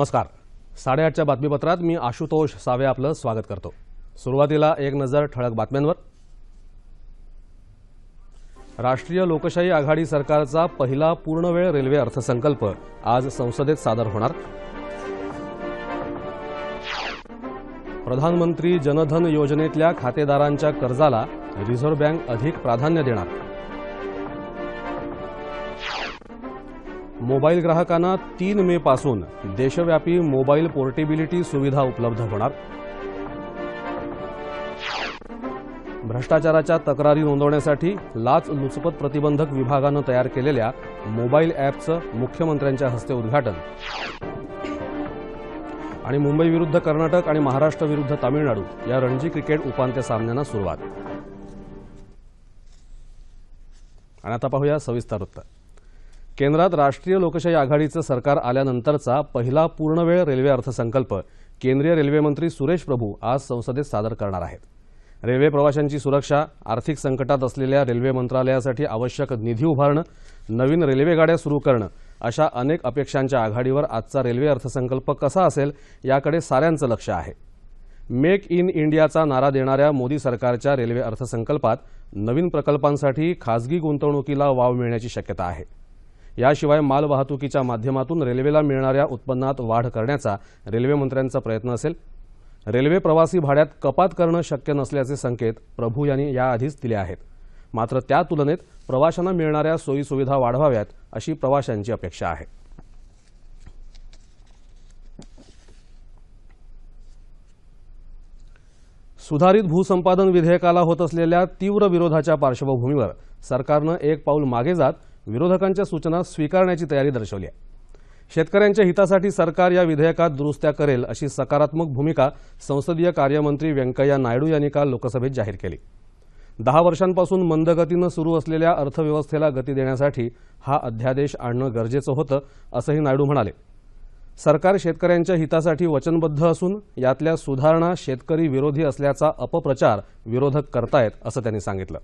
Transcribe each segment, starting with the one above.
नमस्कार. साडेआठच्या बातमीपत्रात मी आशुतोष सावे आपलं स्वागत करतो. सुरुवातीला एक नजर ठळक बातम्यांवर. राष्ट्रीय लोकशाही आघाडी सरकारचा पहिला पूर्णवेळ रेल्वे अर्थसंकल्प आज संसदेत सादर होणार. प्रधानमंत्री जनधन योजनेतल्या खातेदारांच्या कर्जाला रिझर्व्ह बँक अधिक प्राधान्य देणार. मोबाईल ग्राहकांना तीन मे पासून देशव्यापी मोबाईल पोर्टेबिलिटी सुविधा उपलब्ध होणार. भ्रष्टाचाराच्या तक्रारी नोंदवण्यासाठी लाच लुचपत प्रतिबंधक विभागानं तयार केलेल्या मोबाईल ॲपचं मुख्यमंत्र्यांच्या हस्ते उद्घाटन. आणि मुंबई विरुद्ध कर्नाटक आणि महाराष्ट्र विरुद्ध तामिळनाडू या रणजी क्रिकेट उपांत्य सामन्यांना सुरुवात. आणि आता पाहूया सविस्तर वृत्त. केंद्रात राष्ट्रीय लोकशाही आघाडीचं सरकार आल्यानंतरचा पहिला पूर्णवेळ रेल्वे अर्थसंकल्प केंद्रीय रेल्वेमंत्री सुरेश प्रभू आज संसदेत सादर करणार आहेत. रेल्वे प्रवाशांची सुरक्षा आर्थिक संकटात असलेल्या रेल्वे मंत्रालयासाठी आवश्यक निधी उभारणं नवीन रेल्वेगाड्या सुरू करणं अशा अनेक अपेक्षांच्या आघाडीवर आजचा रेल्वे अर्थसंकल्प कसा असेल याकडे साऱ्यांचं लक्ष आहे. मेक इन इंडियाचा नारा देणाऱ्या मोदी सरकारच्या रेल्वे अर्थसंकल्पात नवीन प्रकल्पांसाठी खासगी गुंतवणुकीला वाव मिळण्याची शक्यता आहे. याशिवाय मालवाहतुकीच्या माध्यमातून रेल्वेला मिळणाऱ्या उत्पन्नात वाढ करण्याचा रेल्वे मंत्र्यांचा प्रयत्न असेल. रेल्वे प्रवासी भाड्यात कपात करणं शक्य नसल्याचे संकेत प्रभू यांनी याआधीच दिले आहेत. मात्र त्या तुलनेत प्रवाशांना मिळणाऱ्या सोयीसुविधा वाढवाव्यात अशी प्रवाशांची अपेक्षा आहे. सुधारित भूसंपादन विधेयकाला होत असलेल्या तीव्र विरोधाच्या पार्श्वभूमीवर सरकारनं एक पाऊल मागे जात विरोधकांच्या सूचना स्वीकारण्याची तयारी दर्शवली आहे. शेतकऱ्यांच्या हितासाठी सरकार या विधेयकात दुरुस्त्या करेल अशी सकारात्मक भूमिका संसदीय कार्यमंत्री व्यंकय्या नायडू यांनी काल लोकसभेत जाहीर केली. दहा वर्षांपासून मंदगतीनं सुरू असलेल्या अर्थव्यवस्थेला गती देण्यासाठी हा अध्यादेश आणणं गरजेचं होतं असंही नायडू म्हणाले. सरकार शेतकऱ्यांच्या हितासाठी वचनबद्ध असून यातल्या सुधारणा शेतकरी विरोधी असल्याचा अपप्रचार विरोधक करतायत असं त्यांनी सांगितलं.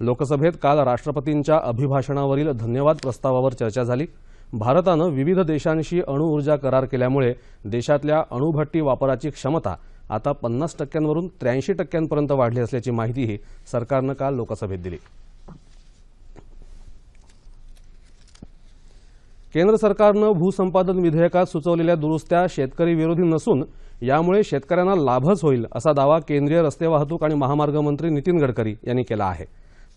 लोकसभेत काल राष्ट्रपतींच्या अभिभाषणावरील धन्यवाद प्रस्तावावर चर्चा झाली. भारतानं विविध देशांशी अणुऊर्जा करार केल्यामुळे देशातल्या अणुभट्टी वापराची क्षमता आता पन्नास टक्क्यांवरून त्र्याऐंशी टक्क्यांपर्यंत वाढली असल्याची माहितीही सरकारनं काल लोकसभेत दिली. केंद्र सरकारनं भूसंपादन विधेयकात सुचवलेल्या दुरुस्त्या शेतकरी विरोधी नसून यामुळे शेतकऱ्यांना लाभच होईल असा दावा केंद्रीय रस्ते वाहतूक आणि महामार्ग मंत्री नितीन गडकरी यांनी केला आहे.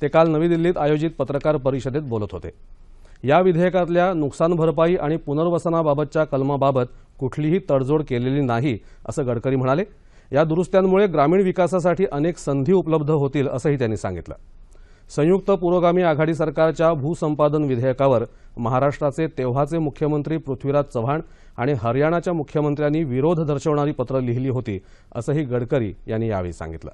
ते काल नवी दिल्लीत आयोजित पत्रकार परिषदेत बोलत होते. या विधेयकातल्या नुकसान भरपाई आणि पुनर्वसनाबाबतच्या कलमाबाबत कुठलीही तडजोड केलेली नाही असं गडकरी म्हणाले. या दुरुस्त्यांमुळे ग्रामीण विकासासाठी अनेक संधी उपलब्ध होतील असंही त्यांनी सांगितलं. संयुक्त पुरोगामी आघाडी सरकारच्या भूसंपादन विधेयकावर महाराष्ट्राचे तेव्हाचे मुख्यमंत्री पृथ्वीराज चव्हाण आणि हरियाणाच्या मुख्यमंत्र्यांनी विरोध दर्शवणारी पत्रं लिहिली होती असंही गडकरी यांनी यावेळी सांगितलं.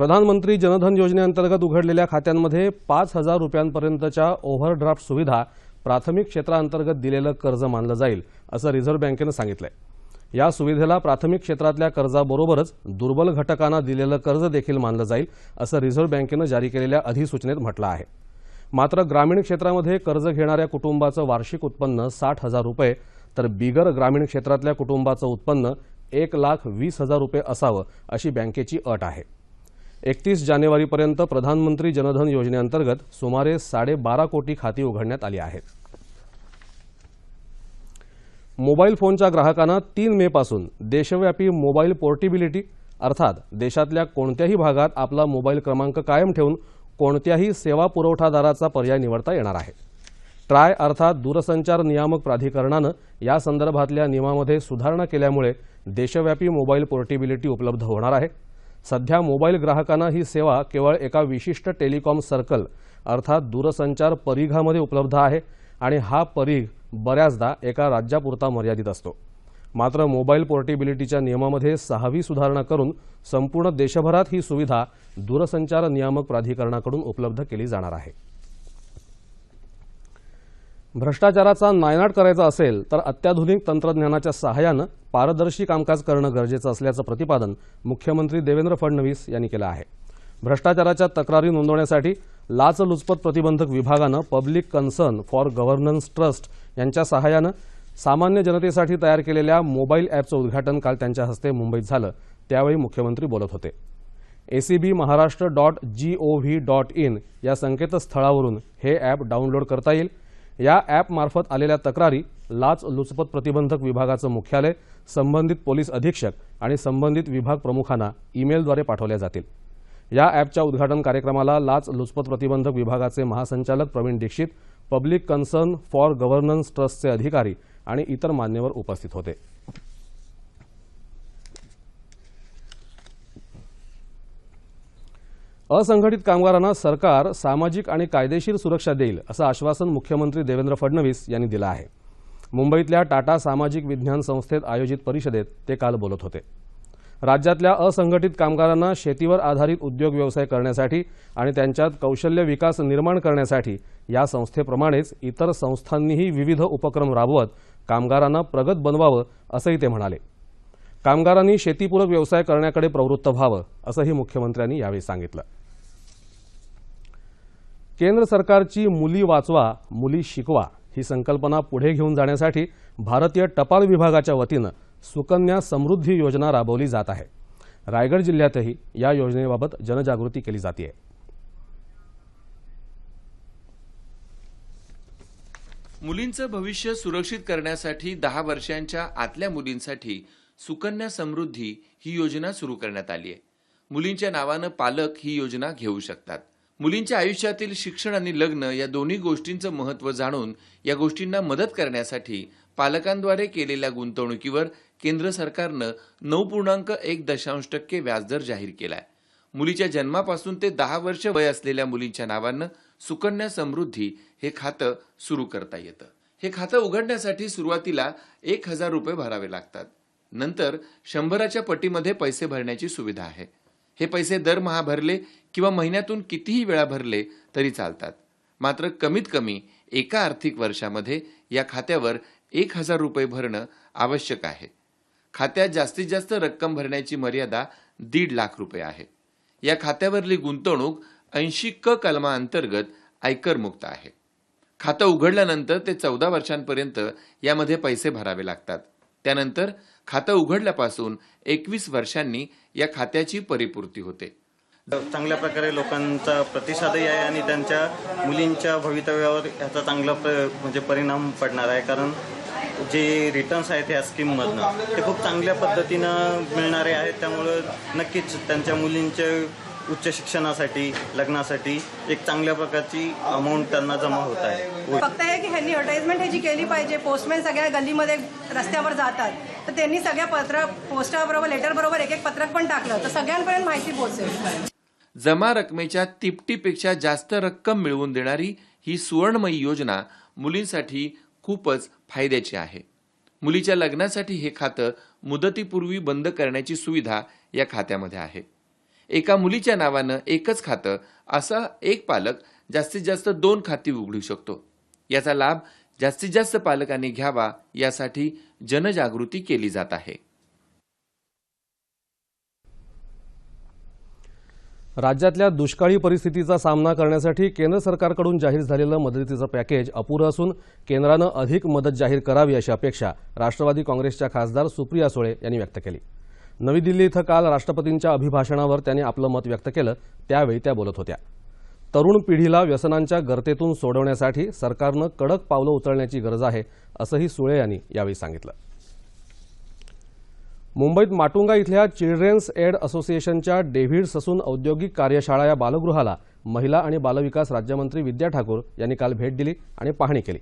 प्रधानमंत्री जनधन योजनेअंतर्गत उघडलेल्या खात्यांमध्ये पाच हजार रुपयांपर्यंतच्या ओव्हरड्राफ्ट सुविधा प्राथमिक क्षेत्राअंतर्गत दिलेलं कर्ज मानलं जाईल असं रिझर्व्ह बँकेनं सांगितलंय. या सुविधेला प्राथमिक क्षेत्रातल्या कर्जाबरोबरच दुर्बल घटकांना दिलेलं कर्ज देखील मानलं जाईल असं रिझर्व्ह बँकेनं जारी केलेल्या अधिसूचनेत म्हटलं आहे. मात्र ग्रामीण क्षेत्रामध्ये कर्ज घेणाऱ्या कुटुंबाचं वार्षिक उत्पन्न साठ हजार रुपये तर बिगर ग्रामीण क्षेत्रातल्या कुटुंबाचं उत्पन्न एक लाख वीस हजार रुपये असावं अशी बँकेची अट आहे. एकतीस जानेवारीपर्यंत प्रधानमंत्री जनधन योजनेअंतर्गत सुमारे साडेबारा कोटी खाती उघडण्यात आली आहेत. मोबाईल फोनच्या ग्राहकांना तीन मे पासून देशव्यापी मोबाईल पोर्टेबिलिटी अर्थात देशातल्या कोणत्याही भागात आपला मोबाईल क्रमांक कायम ठेवून कोणत्याही सेवा पुरवठादाराचा पर्याय निवडता येणार आहे. ट्राय अर्थात दूरसंचार नियामक प्राधिकरणानं या संदर्भातल्या नियमामध्ये सुधारणा केल्यामुळे देशव्यापी मोबाईल पोर्टेबिलिटी उपलब्ध होणार आहे. सध्या मोबाईल ग्राहकांना ही सेवा केवळ एका विशिष्ट टेलिकॉम सर्कल अर्थात दूरसंचार परिघामध्ये उपलब्ध आहे आणि हा परिघ बऱ्याचदा एका राज्यापुरता मर्यादित असतो. मात्र मोबाईल पोर्टेबिलिटीच्या नियमामध्ये सहावी सुधारणा करून संपूर्ण देशभरात ही सुविधा दूरसंचार नियामक प्राधिकरणाकडून उपलब्ध केली जाणार आहे. भ्रष्टाचाराचा नायनाट करायचा असेल तर अत्याधुनिक तंत्रज्ञानाच्या सहाय्यानं पारदर्शी कामकाज करणं गरजेचं असल्याचं प्रतिपादन मुख्यमंत्री देवेंद्र फडणवीस यांनी केलं आहे. भ्रष्टाचाराच्या तक्रारी नोंदवण्यासाठी लाचलुचपत प्रतिबंधक विभागानं public concern for governance trust यांच्या सहाय्यानं सामान्य जनतेसाठी तयार केलेल्या मोबाईल ॲपचं उद्घाटन काल त्यांच्या हस्ते मुंबईत झालं. त्यावेळी मुख्यमंत्री बोलत होते. ACB Maharashtra dot G O V dot in या संकेतस्थळावरून हे ॲप डाउनलोड करता येईल. या ॲपमार्फत आलेल्या तक्रारी लाच लुचपत प्रतिबंधक विभागाचं मुख्यालय संबंधित पोलीस अधीक्षक आणि संबंधित विभाग प्रमुखांना ईमेलद्वारे पाठवल्या जातील. या ॲपच्या उद्घाटन कार्यक्रमाला लाच लुचपत प्रतिबंधक विभागाचे महासंचालक Praveen Dixit public concern for governance ट्रस्टचे अधिकारी आणि इतर मान्यवर उपस्थित होते. असंघटित कामगारांना सरकार सामाजिक आणि कायदेशीर सुरक्षा देईल असं आश्वासन मुख्यमंत्री देवेंद्र फडणवीस यांनी दिलं आहे. मुंबईतल्या टाटा सामाजिक विज्ञान संस्थेत आयोजित परिषदेत ते काल बोलत होते. राज्यातल्या असंघटित कामगारांना शेतीवर आधारित उद्योग व्यवसाय करण्यासाठी आणि त्यांच्यात कौशल्य विकास निर्माण करण्यासाठी या संस्थेप्रमाणेच इतर संस्थांनीही विविध उपक्रम राबवत कामगारांना प्रगत बनवावं असंही ते म्हणाले. कामगारांनी शेतीपूरक व्यवसाय करण्याकडे प्रवृत्त व्हावं असंही मुख्यमंत्र्यांनी यावेळी सांगितलं. केंद्र सरकारची मुली वाचवा मुली शिकवा ही संकल्पना पुढे घेऊन जाण्यासाठी भारतीय टपाल विभागाच्या वतीनं सुकन्या समृद्धी योजना राबवली जात आहे. रायगड जिल्ह्यातही या योजनेबाबत जनजागृती केली जाते मुलींचं भविष्य सुरक्षित करण्यासाठी दहा वर्षांच्या आतल्या मुलींसाठी सुकन्या समृद्धी ही योजना सुरू करण्यात आली आहे. मुलींच्या नावानं पालक ही योजना घेऊ शकतात. मुलींच्या आयुष्यातील शिक्षण आणि लग्न या दोन्ही गोष्टींचं महत्त्व जाणून या गोष्टींना मदत करण्यासाठी पालकांद्वारे केलेल्या गुंतवणुकीवर केंद्र सरकारनं नऊ पूर्णांक एक दशांश टक्के व्याजदर जाहीर केलाय. मुलीच्या जन्मापासून ते दहा वर्ष वय असलेल्या मुलींच्या नावानं सुकन्या समृद्धी हे खातं सुरू करता येतं. हे खातं उघडण्यासाठी सुरुवातीला एक हजार रुपये भरावे लागतात. नंतर शंभराच्या पटीमध्ये पैसे भरण्याची सुविधा आहे. हे पैसे दरमहा भरले किंवा महिन्यातून कितीही वेळा भरले तरी चालतात. मात्र कमीत कमी एका आर्थिक वर्षामध्ये या खात्यावर एक हजार रुपये भरणं आवश्यक आहे. खात्यात जास्तीत जास्त रक्कम भरण्याची मर्यादा दीड लाख रुपये आहे. या खात्यावरली गुंतवणूक ऐंशी क कलमाअंतर्गत आयकरमुक्त आहे. खातं उघडल्यानंतर ते चौदा वर्षांपर्यंत यामध्ये पैसे भरावे लागतात. त्यानंतर खातं उघडल्यापासून एकवीस वर्षांनी या खात्याची परिपूर्ती होते. चांगल्या प्रकारे लोकांचा प्रतिसादही आहे आणि त्यांच्या मुलींच्या भवितव्यावर याचा चांगला म्हणजे परिणाम पडणार आहे. कारण जे रिटर्न्स आहेत ह्या स्कीममधनं ते खूप चांगल्या पद्धतीनं मिळणारे आहेत. त्यामुळं नक्कीच त्यांच्या मुलींच्या उच्च शिक्षणासाठी लग्नासाठी एक चांगल्या प्रकारची अमाऊंट त्यांना जमा होत आहे. फक्त आहे की ह्यांनी ॲडव्हर्टाइजमेंट ह्याची केली पाहिजे पोस्टमॅन सगळ्या गल्लीमध्ये रस्त्यावर जातात तर त्यांनी सगळ्या पत्र पोस्टाबरोबर लेटरबरोबर एक एक पत्रक पण टाकलं तर सगळ्यांपर्यंत माहिती पोहोचेल. जमा रकमेच्या तिपटीपेक्षा जास्त रक्कम मिळवून देणारी ही सुवर्णमयी योजना मुलींसाठी खूपच फायद्याची आहे. मुलीच्या लग्नासाठी हे खातं मुदतीपूर्वी बंद करण्याची सुविधा या खात्यामध्ये आहे. एका मुलीच्या नावानं एकच खातं असा एक पालक जास्तीत जास्त दोन खाती उघडू शकतो. याचा लाभ जास्तीत जास्त पालकांनी घ्यावा यासाठी जनजागृती केली जात आहे. राज्यातल्या दुष्काळी परिस्थितीचा सामना करण्यासाठी केंद्र सरकारकडून जाहीर झालेलं मदतीचं पॅकेज अपुरं असून केंद्रानं अधिक मदत जाहीर करावी अशी अपेक्षा राष्ट्रवादी काँग्रेसच्या खासदार सुप्रिया सुळे यांनी व्यक्त केली. नवी दिल्ली इथं काल राष्ट्रपतींच्या अभिभाषणावर त्यांनी आपलं मत व्यक्त केलं त्यावेळी त्या बोलत होत्या. तरुण पिढीला व्यसनांच्या गर्तेतून सोडवण्यासाठी सरकारनं कडक पावलं उचलण्याची गरज आहे असंही सुळे यांनी यावेळी सांगितलं. मुंबईत माटुंगा इथल्या चिल्ड्रेन्स एड असोसिएशनच्या डेव्हिड ससून औद्योगिक कार्यशाळा या बालगृहाला महिला आणि बालविकास राज्यमंत्री विद्या ठाकूर यांनी काल भेट दिली आणि पाहणी केली.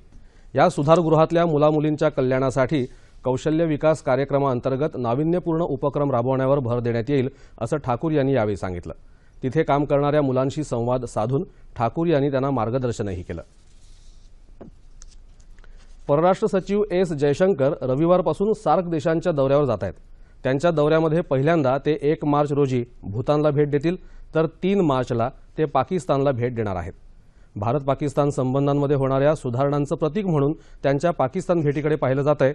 या सुधारगृहातल्या मुलामुलींच्या कल्याणासाठी कौशल्य विकास कार्यक्रमाअंतर्गत नाविन्यपूर्ण उपक्रम राबवण्यावर भर देण्यात येईल असं ठाकूर यांनी यावेळी सांगितलं. तिथे काम करणाऱ्या मुलांशी संवाद साधून ठाकूर यांनी त्यांना मार्गदर्शनही केलं. परराष्ट्र सचिव एस जयशंकर रविवारपासून सार्क देशांच्या दौऱ्यावर जात आहेत. त्यांच्या दौऱ्यामध्ये पहिल्यांदा ते एक मार्च रोजी भूतानला भेट देतील तर तीन मार्चला ते पाकिस्तानला भेट देणार आहेत. भारत पाकिस्तान संबंधांमध्ये होणाऱ्या सुधारणांचं प्रतीक म्हणून त्यांच्या पाकिस्तान भेटीकडे पाहिलं जात आहे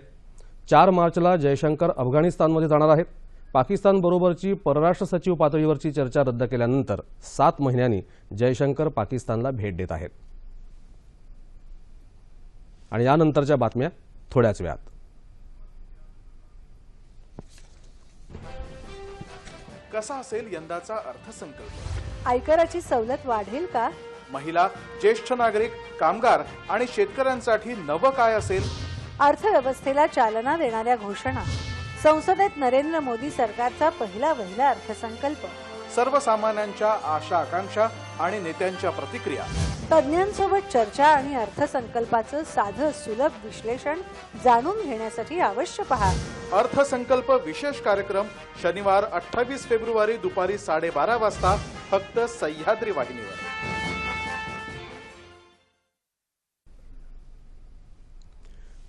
चार मार्चला जयशंकर अफगाणिस्तानमध्ये जाणार आहेत. पाकिस्तानबरोबरची परराष्ट्र सचिव पातळीवरची चर्चा रद्द केल्यानंतर सात महिन्यांनी जयशंकर पाकिस्तानला भेट देत आहेत. आणि यानंतरच्या बातम्या थोड्याच वेळात. कसा असेल यंदाचा अर्थसंकल्प? आयकराची सवलत वाढेल का? महिला ज्येष्ठ नागरिक कामगार आणि शेतकऱ्यांसाठी नवं काय असेल? अर्थव्यवस्थेला चालना देणाऱ्या घोषणा. संसदेत नरेंद्र मोदी सरकारचा पहिला वहिला अर्थसंकल्प. सर्वसामान्यांच्या आशा आकांक्षा आणि नेत्यांच्या प्रतिक्रिया. तज्ज्ञांसोबत चर्चा आणि अर्थसंकल्पाचं साधं सुलभ विश्लेषण जाणून घेण्यासाठी अवश्य पहा. अर्थसंकल्प विशेष कार्यक्रम शनिवार अठ्ठावीस फेब्रुवारी दुपारी साडेबारा वाजता फक्त सह्याद्री वाहिनीवर.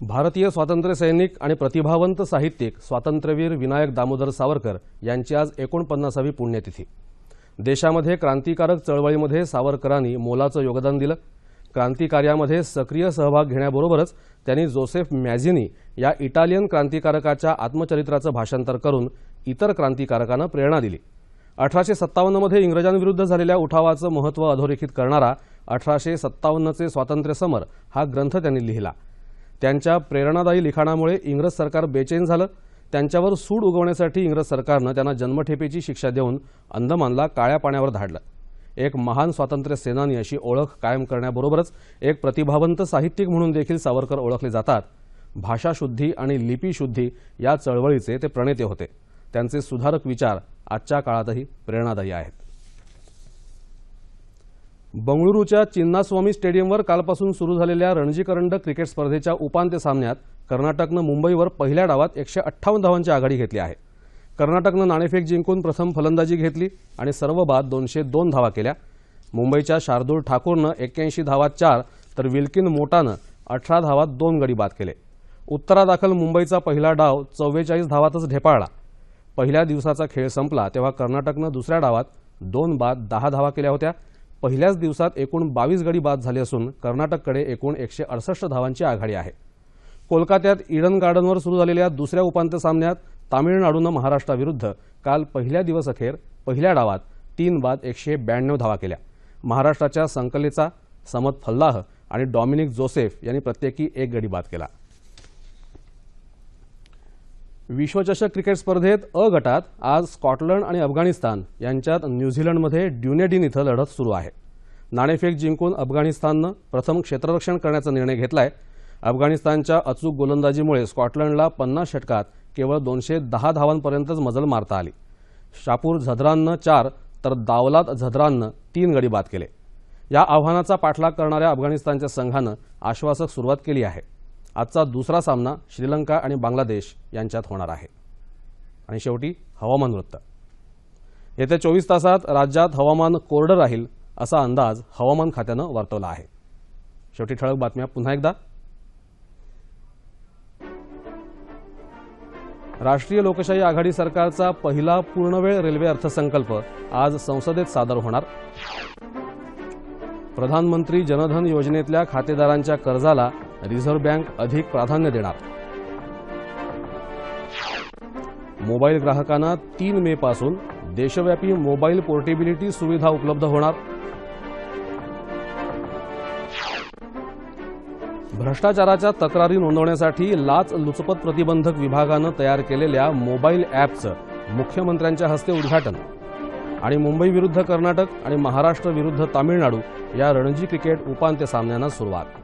भारतीय स्वातंत्र्य सैनिक आणि प्रतिभावंत साहित्यिक स्वातंत्र्यवीर विनायक दामोदर सावरकर यांची आज एकोणपन्नासावी पुण्यतिथी. देशामध्ये क्रांतिकारक चळवळीमध्ये सावरकरांनी मोलाचं योगदान दिलं. क्रांतिकार्यामध्ये सक्रिय सहभाग घेण्याबरोबरच त्यांनी जोसेफ मॅझिनी या इटालियन क्रांतिकारकाच्या आत्मचरित्राचं भाषांतर करून इतर क्रांतिकारकांना प्रेरणा दिली. अठराशे सत्तावन्नमध्ये इंग्रजांविरुद्ध झालेल्या उठावाचं महत्त्व अधोरेखित करणारा अठराशे सत्तावन्नचे स्वातंत्र्य समर हा ग्रंथ त्यांनी लिहिला. त्यांच्या प्रेरणादायी लिखाणामुळे इंग्रज सरकार बेचैन झालं. त्यांच्यावर सूड उगवण्यासाठी इंग्रज सरकारनं त्यांना जन्मठेपेची शिक्षा देऊन अंदमानला काळ्या पाण्यावर धाडलं. एक महान स्वातंत्र्य सेनानी अशी ओळख कायम करण्याबरोबरच एक प्रतिभावंत साहित्यिक म्हणून देखील सावरकर ओळखले जातात. भाषाशुद्धी आणि लिपीशुद्धी या चळवळीचे ते प्रणेते होते. त्यांचे सुधारक विचार आजच्या काळातही प्रेरणादायी आहेत. बंगळुरूच्या चिन्नास्वामी स्टेडियमवर कालपासून सुरू झालेल्या रणजी करंडक क्रिकेट स्पर्धेच्या उपांत्य सामन्यात कर्नाटकनं मुंबईवर पहिल्या डावात एकशे अठ्ठावन्न धावांची आघाडी घेतली आहे. कर्नाटकनं नाणेफेक जिंकून प्रथम फलंदाजी घेतली आणि सर्व बाद दोनशे दोन धावा केल्या. मुंबईच्या शार्दूल ठाकूरनं एक्क्याऐंशी धावात चार तर विल्किन मोटानं अठरा धावात दोन गडी बाद केले. उत्तरादाखल मुंबईचा पहिला डाव चव्वेचाळीस धावातच ढेपाळला. पहिल्या दिवसाचा खेळ संपला तेव्हा कर्नाटकनं दुसऱ्या डावात दोन बाद दहा धावा केल्या होत्या. पहिल्याच दिवसात एकूण बावीस गडी बाद झाले असून कर्नाटककडे एकूण एकशे अडसष्ट धावांची आघाडी आहे. कोलकात्यात इडन गार्डनवर सुरू झालेल्या दुसऱ्या उपांत्य सामन्यात तामिळनाडूनं महाराष्ट्राविरुद्ध काल पहिल्या दिवस अखेर पहिल्या डावात तीन बाद एकशे ब्याण्णव धावा केल्या. महाराष्ट्राच्या संकलेचा समत फल्लाह आणि डॉमिनिक जोसेफ यांनी प्रत्येकी एक गडी बाद केला. विश्वचषक क्रिकेट स्पर्धेत अ गटात आज स्कॉटलंड आणि अफगाणिस्तान यांच्यात न्यूझीलंडमध्ये ड्युनेडिन इथं लढत सुरू आहे. नाणेफेक जिंकून अफगाणिस्ताननं प्रथम क्षेत्ररक्षण करण्याचा निर्णय घेतलाय. अफगाणिस्तानच्या अचूक गोलंदाजीमुळे स्कॉटलंडला पन्नास षटकात केवळ दोनशे दहा धावांपर्यंतच मजल मारता आली. शापूर झद्राननं चार तर दावलात झद्राननं तीन गडी बाद केले. या आव्हानाचा पाठलाग करणाऱ्या अफगाणिस्तानच्या संघानं आश्वासक सुरुवात केली आहे. आजचा दुसरा सामना श्रीलंका आणि बांगलादेश यांच्यात होणार आहे. आणि शेवटी हवामान वृत्त. येत्या चोवीस तासात राज्यात हवामान कोरडं राहील असा अंदाज हवामान खात्यानं वर्तवला आहे. शेवटी ठळक बातम्या पुन्हा एकदा. राष्ट्रीय लोकशाही आघाडी सरकारचा पहिला पूर्णवेळ रेल्वे अर्थसंकल्प आज संसदेत सादर होणार. प्रधानमंत्री जनधन योजनेतल्या खातेदारांच्या कर्जाला रिझर्व्ह बँक अधिक प्राधान्य देणार. मोबाईल ग्राहकांना तीन मे पासून देशव्यापी मोबाईल पोर्टेबिलिटी सुविधा उपलब्ध होणार. भ्रष्टाचाराच्या तक्रारी नोंदवण्यासाठी लाच लुचपत प्रतिबंधक विभागानं तयार केलेल्या मोबाईल ॲपचं मुख्यमंत्र्यांच्या हस्ते उद्घाटन आणि मुंबई विरुद्ध कर्नाटक आणि महाराष्ट्र विरुद्ध तामिळनाडू या रणजी क्रिकेट उपांत्य सामन्यांना सुरुवात.